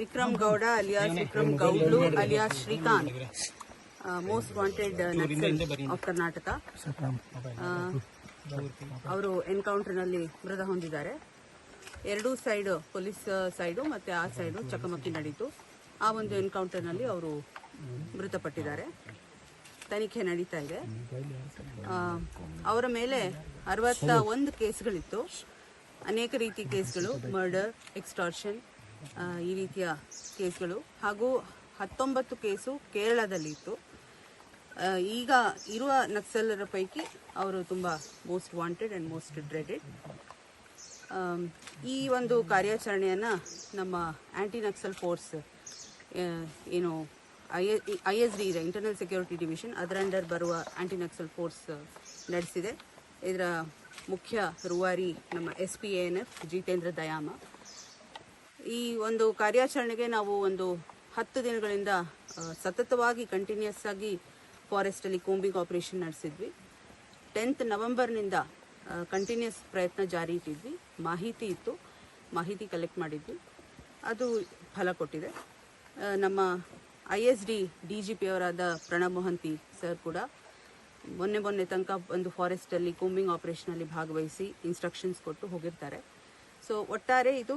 Vikram Gowda alias Vikram Gowdlu alias Shrikanth most wanted of Karnataka ಅವರು ಎನ್ಕೌಂಟರ್ನಲ್ಲಿ ಮೃತ ಹೊಂದಿದ್ದಾರೆ. ಎರಡೂ ಸೈಡ್, ಪೊಲೀಸ್ ಸೈಡು ಮತ್ತೆ ಆ ಸೈಡು ಚಕಮಕಿ ನಡೀತು. ಆ ಒಂದು ಎನ್ಕೌಂಟರ್ನಲ್ಲಿ ಅವರು ಮೃತಪಟ್ಟಿದ್ದಾರೆ. ತನಿಖೆ ನಡೀತಾ ಇದೆ. ಅವರ ಮೇಲೆ ಅರವತ್ತ ಒಂದು ಕೇಸ್ಗಳಿತ್ತು. ಅನೇಕ ರೀತಿ ಕೇಸ್ಗಳು, ಮರ್ಡರ್, ಎಕ್ಸ್ಟಾರ್ಷನ್ ಈ ರೀತಿಯ ಕೇಸ್ಗಳು. ಹಾಗೂ ಹತ್ತೊಂಬತ್ತು ಕೇಸು ಕೇರಳದಲ್ಲಿ ಇತ್ತು ಈಗ ಇರುವ ನಕ್ಸಲರ ಪೈಕಿ ಅವರು ತುಂಬ most wanted and most dreaded. ಈ ಒಂದು ಕಾರ್ಯಾಚರಣೆಯನ್ನು ನಮ್ಮ ಆ್ಯಂಟಿ ನಕ್ಸಲ್ ಫೋರ್ಸ್ ಏನು, ಐ ಐ ಎಸ್ ಡಿ ಇದೆ ಇಂಟರ್ನಲ್ ಸೆಕ್ಯೂರಿಟಿ ಡಿವಿಷನ್ ಅದರ ಅಂಡರ್ ಬರುವ ಆ್ಯಂಟಿ ನಕ್ಸಲ್ ಫೋರ್ಸ್ ನಡೆಸಿದೆ. ಇದರ ಮುಖ್ಯ ರೂವಾರಿ ನಮ್ಮ S P N F, Jitendra Dayama. ಈ ಒಂದು ಕಾರ್ಯಾಚರಣೆಗೆ ನಾವು ಒಂದು ಹತ್ತು ದಿನಗಳಿಂದ ಸತತವಾಗಿ ಕಂಟಿನ್ಯೂಸ್ ಆಗಿ ಫಾರೆಸ್ಟಲ್ಲಿ ಕೂಂಬಿಂಗ್ ಆಪರೇಷನ್ ನಡೆಸಿದ್ವಿ. ಟೆಂತ್ ನವೆಂಬರ್ನಿಂದ ಕಂಟಿನ್ಯೂಸ್ ಪ್ರಯತ್ನ ಜಾರಿ ಇಟ್ಟಿದ್ವಿ. ಮಾಹಿತಿ ಇತ್ತು. ಮಾಹಿತಿ ಕಲೆಕ್ಟ್ ಮಾಡಿದ್ವಿ. ಅದು ಫಲ ಕೊಟ್ಟಿದೆ. ನಮ್ಮ I S D D G ಪಿಯವರಾದ Pranab Mohanty sir ಕೂಡ ಮೊನ್ನೆ ಮೊನ್ನೆ ತನಕ ಒಂದು ಫಾರೆಸ್ಟಲ್ಲಿ ಕೂಂಬಿಂಗ್ ಆಪರೇಷನಲ್ಲಿ ಭಾಗವಹಿಸಿ ಇನ್ಸ್ಟ್ರಕ್ಷನ್ಸ್ ಕೊಟ್ಟು ಹೋಗಿರ್ತಾರೆ. ಸೊ ಒಟ್ಟಾರೆ ಇದು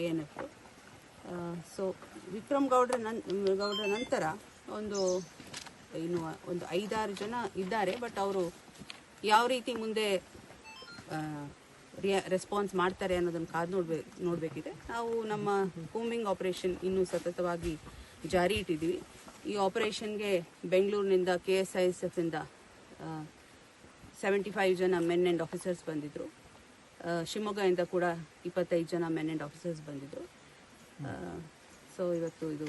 A N F so Vikram ಗೌಡ್ರ ನನ್, ಗೌಡ್ರ ನಂತರ ಒಂದು, ಇನ್ನು ಒಂದು ಐದಾರು ಜನ ಇದ್ದಾರೆ ಬಟ್ ಅವರು ಯಾವ ರೀತಿ ಮುಂದೆ ರಿಯ ರೆಸ್ಪಾನ್ಸ್ ಮಾಡ್ತಾರೆ ಅನ್ನೋದನ್ನು ಕಾದು ನೋಡ್ಬೇ, ನೋಡಬೇಕಿದೆ. ನಾವು ನಮ್ಮ ಕೂಂಬಿಂಗ್ ಆಪರೇಷನ್ ಇನ್ನೂ ಸತತವಾಗಿ ಜಾರಿ ಇಟ್ಟಿದ್ದೀವಿ. ಈ ಆಪರೇಷನ್ಗೆ ಬೆಂಗಳೂರಿನಿಂದ K S I S F ಇಂದ ಸೆವೆಂಟಿ ಫೈವ್ ಜನ ಮೆನ್ ಆ್ಯಂಡ್ ಆಫೀಸರ್ಸ್ ಬಂದಿದ್ದರು ಶಿವಮೊಗ್ಗದಿಂದ ಕೂಡ ಇಪ್ಪತ್ತೈದು ಜನ ಮೆನ್ ಆ್ಯಂಡ್ ಆಫೀಸರ್ಸ್ ಬಂದಿದ್ರು. ಸೊ ಇವತ್ತು ಇದು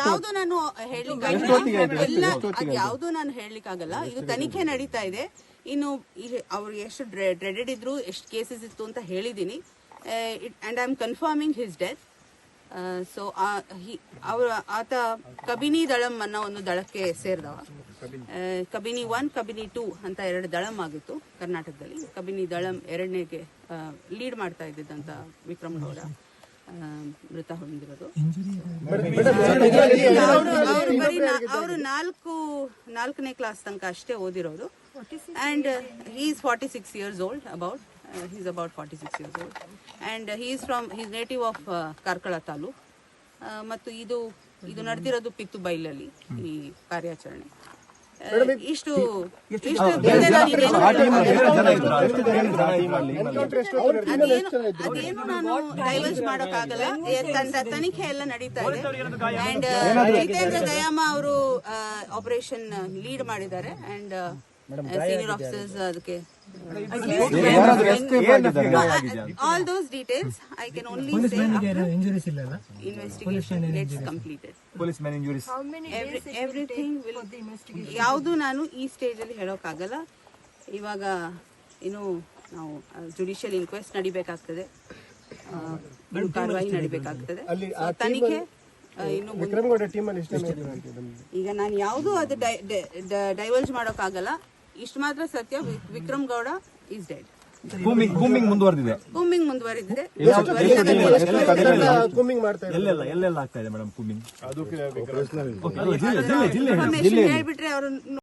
ಯಾವ್ದು ನಾನು ಹೆಚ್ಚು ಅದ್ಯಾವುದು ನಾನು ಇದು ತನಿಖೆ ನಡೀತಾ ಇದೆ. ಇನ್ನು ಅವ್ರು ಎಷ್ಟು ಡ್ರೆಡೆಡ್ ಇದ್ರು ಎಷ್ಟು ಕೇಸಸ್ ಇತ್ತು ಅಂತ ಹೇಳಿದೀನಿ and I am confirming his death so ಅವರ, ಆತ ಕಬಿನಿ ದಳಂ ಅನ್ನೋ ಒಂದು ದಳಕ್ಕೆ ಸೇರಿದವ. ಕಬಿನಿ ಒನ್ ಕಬಿನಿ ಟೂ ಅಂತ ಎರಡು ದಳಂ ಆಗಿತ್ತು ಕರ್ನಾಟಕದಲ್ಲಿ. ಕಬಿನಿ ದಳಂ ಎರಡನೇಗೆ ಲೀಡ್ ಮಾಡ್ತಾ ಇದ್ದಿದ್ದಂತ ವಿಕ್ರಮ್ ಗೌಡ ಮೃತ ಹೊಂದಿರೋದು. ಅವರು ಬರೀ ಅವರು ನಾಲ್ಕು, ನಾಲ್ಕನೇ ಕ್ಲಾಸ್ ತನಕ ಅಷ್ಟೇ ಓದಿರೋದು. And is forty six years old about he's about forty six years old and he is from his native of Karkala taluk ಆ, ಮತ್ತು ಇದು ಇದು ನಡೆದಿರೋದು ಪಿತ್ತು ಬೈಲಲ್ಲಿ ಈ ಕಾರ್ಯಾಚರಣೆ. ಇಷ್ಟು ಇಷ್ಟು ಅದೇನು ಅದೇನು ನಾನು ಡೈವರ್ಸ್ ಮಾಡೋಕ್ಕಾಗಲ್ಲ. ತನಿಖೆ ಎಲ್ಲ ನಡೀತಾ ಇದೆ. ಅಂಡ್ ಜಿತೇಂದ್ರ ದಯಾಮ ಅವರು ಆಪರೇಷನ್ ಲೀಡ್ ಮಾಡಿದ್ದಾರೆ. ಅಂಡ್ ಸೀನಿಯರ್ ಆಫೀಸರ್ಸ್ ಅದಕ್ಕೆ? All those details I can only say injuries ಇಲ್ಲ investigation completed policeman injuries everything ಯಾವುದು ನಾನು ಈ ಸ್ಟೇಜ್ ಅಲ್ಲಿ ಹೇಳೋಕ್ಕಾಗಲ್ಲ. ಇವಾಗ ಇನ್ನು ನಾವು ಜುಡಿಷಿಯಲ್ ಇನ್ಕ್ವೆಸ್ಟ್ ನಡಿಬೇಕಾಗ್ತದೆ. ಕಾರ್ಯವಾಹಿ ನಡಿಬೇಕಾಗ್ತದೆ. ತನಿಖೆ ಇನ್ನು ಈಗ ನಾನು ಯಾವುದು ಅದು ಡೈವರ್ಜ್ ಮಾಡೋಕ್ಕಾಗಲ್ಲ. ಇಷ್ಟು ಮಾತ್ರ ಸತ್ಯ. V- Vikram Gowda is dead combing combing ಮುಂದುವರೆದಿದೆ. ಮುಂದುವರಿದಿದೆ. ಕೂಮಿಂಗ್ ಮಾಡ್ತಾ ಇದ್ದಾರೆ ಎಲ್ಲೆಲ್ಲ ಎಲ್ಲೆಲ್ಲ ಆಗ್ತಾ ಇದೆ ಮೇಡಮ್ ಕೂಮಿಂಗ್ ಅದು ಜಿಲ್ಲೆ ಜಿಲ್ಲೆ ಜಿಲ್ಲೆ ಇನ್ಫಾರ್ಮೇಶನ್ ಹೇಳ್ಬಿಟ್ರೆ ಅವರು